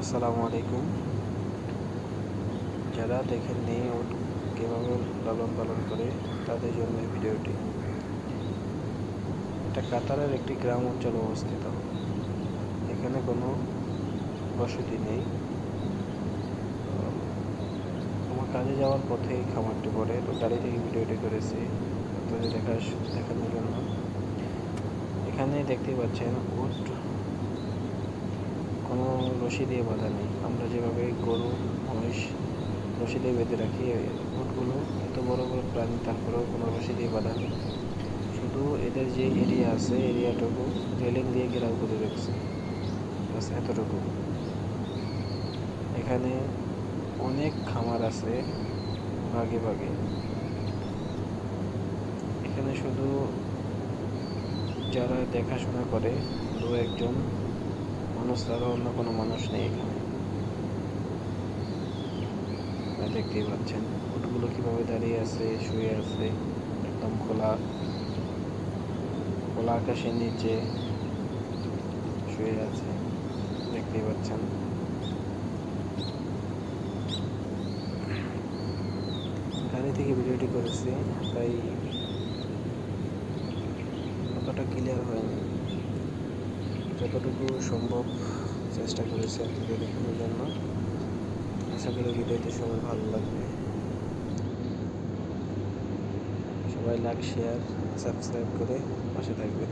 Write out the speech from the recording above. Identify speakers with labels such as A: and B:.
A: আসসালামু আলাইকুম। যারা দেখেননি ওট কীভাবে লালন পালন করে তাদের জন্য এই ভিডিওটি। এটা কাতারের একটি গ্রাম অঞ্চলে অবস্থিত। এখানে কোনো বসতি নেই। আমার কাজে যাওয়ার পথে খামারটি পড়ে। তো গাড়ি থেকে ভিডিওটি করেছি। আপনাদের দেখা দেখানোর জন্য। এখানে দেখতে পাচ্ছেন উট রশি দিয়ে বাঁধা নেই। আমরা যেভাবে গরু, মহিষ রশি দিয়ে বেঁধে রাখি উটগুলো এত বড় বড় প্রাণী, তারপরেও কোনো রশি দিয়ে বাঁধা নেই। শুধু এদের যে এরিয়া আছে এরিয়াটুকু রেলিং দিয়ে ঘেরাও করে রেখেছে। বাস এতটুকু। এখানে অনেক খামার আছে, ভাগে ভাগে। এখানে শুধু যারা দেখাশোনা করে, দু একজন মানুষ ছাড়া অন্য কোনো মানুষ নেই এখানে। দেখতেই পাচ্ছেন উটগুলো কীভাবে দাঁড়িয়ে আছে, শুয়ে আছে, একদম খোলা। খোলা আকাশের নিচে শুয়ে আছে, দেখতেই পাচ্ছেন। গাড়ি থেকে ভিডিওটি করেছি, তাই অতটা ক্লিয়ার হয়নি। যতটুকু সম্ভব চেষ্টা করেছি আর কি দেখানোর জন্য। আশা করি ভিডিওটি সবাই ভালো লাগবে। সবাই লাইক শেয়ার সাবস্ক্রাইব করে পাশে থাকবে